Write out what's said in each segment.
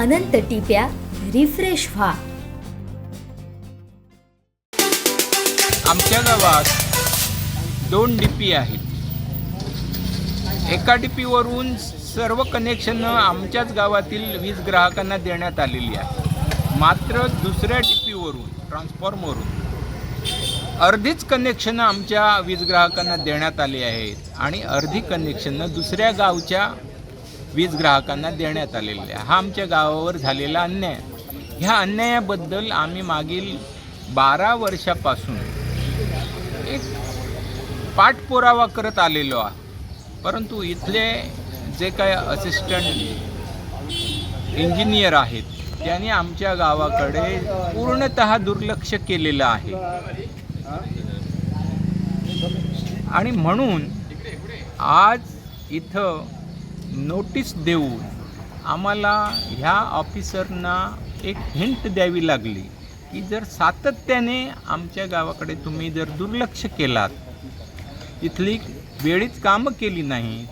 अनंत टिप्या refresh व्हा. आमच्या गावात दोन डीपी आहेत. एका डी पीवरून सर्व कनेक्शन आमच्याच गावातील वीज ग्राहकांना देण्यात आलेली आहे. मात्र दुसऱ्या डीपीवरून ट्रान्सफॉर्मवरून अर्धीच कनेक्शनं आमच्या वीज ग्राहकांना देण्यात आली आहेत आणि अर्धी कनेक्शनं दुसऱ्या गावच्या वीज ग्राहकांना देण्यात आलेला आहे. हा आमच्या गावावर झालेला अन्याय. ह्या अन्यायाबद्दल आम्ही मागील बारा वर्षापासून एक पाठपुरावा करत आलेलो आहे परंतु इथले जे काय असिस्टंट इंजिनियर आहेत त्यांनी आमच्या गावाकडे पूर्णत दुर्लक्ष केलेलं आहे. आणि म्हणून आज इथं नोटीस देऊन आम्हाला ह्या ऑफिसरना एक हिंट द्यावी लागली की जर सातत्याने आमच्या गावाकडे तुम्ही जर दुर्लक्ष केलात इथली वेळीच कामं केली नाही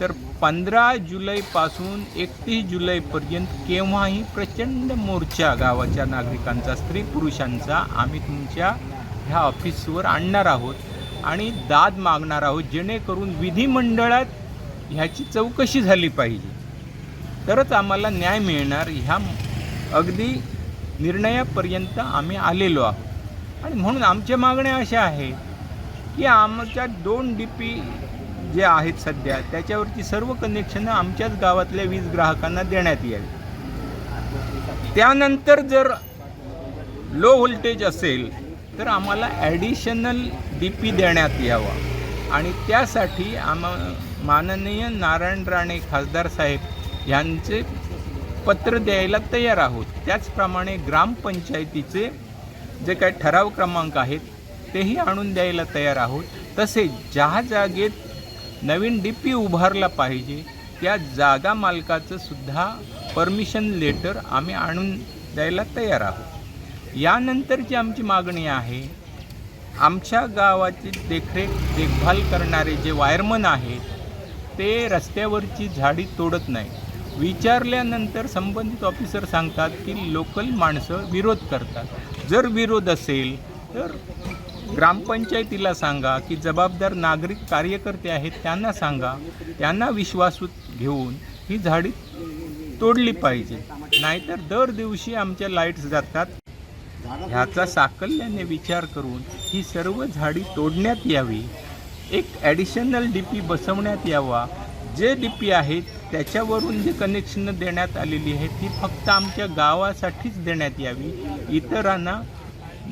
तर पंधरा जुलैपासून एकतीस जुलैपर्यंत केव्हाही प्रचंड मोर्चा गावाच्या नागरिकांचा स्त्री पुरुषांचा आम्ही तुमच्या ह्या ऑफिसवर आणणार आहोत आणि दाद मागणार आहोत जेणेकरून विधिमंडळात ह्याची चौकशी झाली पाहिजे. तरच आम्हाला न्याय मिळणार. ह्या अगदी निर्णयापर्यंत आम्ही आलेलो आहोत. आणि म्हणून आमच्या मागण्या अशा आहेत की आमच्या दोन डी पी जे आहेत सध्या त्याच्यावरची सर्व कनेक्शनं आमच्याच गावातल्या वीज ग्राहकांना देण्यात यावी त्यानंतर जर लो व्होल्टेज असेल तर आम्हाला ॲडिशनल डी पी देण्यात यावा. आणि त्यासाठी आम माननीय नारायण राणे खासदार साहेब यांचे पत्र द्यायला तयार आहोत. त्याचप्रमाणे ग्रामपंचायतीचे जे काही ठराव क्रमांक आहेत तेही आणून द्यायला तयार आहोत. तसेच ज्या जागेत नवीन डी पी उभारला पाहिजे त्या जागा मालकाचं सुद्धा परमिशन लेटर आम्ही आणून द्यायला तयार आहोत. यानंतरची आमची मागणी आहे आमच्या गावाची देखरेख देखभाल करणारे जे वायरमन आहेत ते रस्त्यावरची झाडी तोडत नाही विचारल्यानंतर संबंधित ऑफिसर सांगतात की लोकल माणसं विरोध करतात. जर विरोध असेल तर ग्रामपंचायतीला सांगा की जबाबदार नागरिक कार्यकर्ते आहेत त्यांना सांगा. त्यांना विश्वासूत घेऊन ही झाडी तोडली पाहिजे. नाहीतर दर दिवशी आमच्या लाईट्स जातात. ह्याचा साकल्याने विचार करून ही सर्व झाडी तोडण्यात यावी. एक ॲडिशनल डी पी बसवण्यात यावा. जे डी पी आहेत त्याच्यावरून जे कनेक्शन देण्यात आलेली आहे ती फक्त आमच्या गावासाठीच देण्यात यावी. इतरांना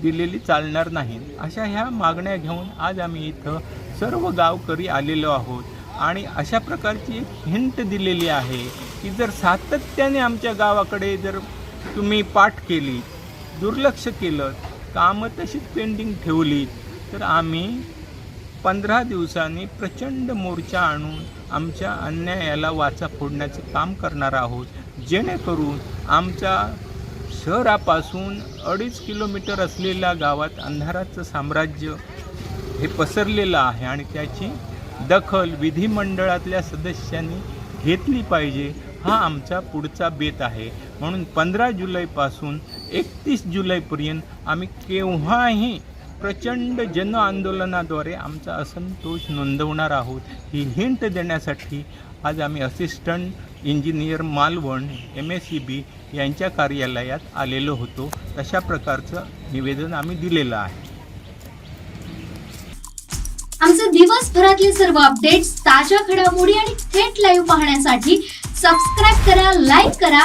दिलेली चालणार नाही. अशा ह्या मागण्या घेऊन आज आम्ही इथं सर्व गावकरी आलेलो आहोत. आणि अशा प्रकारची एक हिंट दिलेली आहे की जर सातत्याने आमच्या गावाकडे जर तुम्ही पाठ केली दुर्लक्ष केलं कामं तशीच पेंडिंग ठेवली तर आम्ही पंधरा दिवसांनी प्रचंड मोर्चा आणून आमच्या अन्यायाला वाचा फोडण्याचं काम करणार आहोत. जेणेकरून आमच्या शहरापासून अडीच किलोमीटर असलेल्या गावात अंधाराचं साम्राज्य हे पसरलेलं आहे आणि त्याची दखल विधिमंडळातल्या सदस्यांनी घेतली पाहिजे हा आमचा पुढचा बेत आहे. म्हणून पंधरा जुलैपासून एकतीस जुलैपर्यंत आम्ही केव्हाही प्रचंड जन आंदोलनाद्वारे आमचा असंतोष नोंदवणार आहोत. ही हिंट देण्यासाठी आज आम्ही assistant engineer Malvan M S C B यांच्या कार्यालयात आलेलो होतो. तशा प्रकारचं निवेदन आम्ही दिलेलं आहे. आमचे दिवसभरातले सर्व अपडेट्स ताज्या घडामोडी आणि थेट लाईव्ह पाहण्यासाठी सबस्क्राईब करा लाईक करा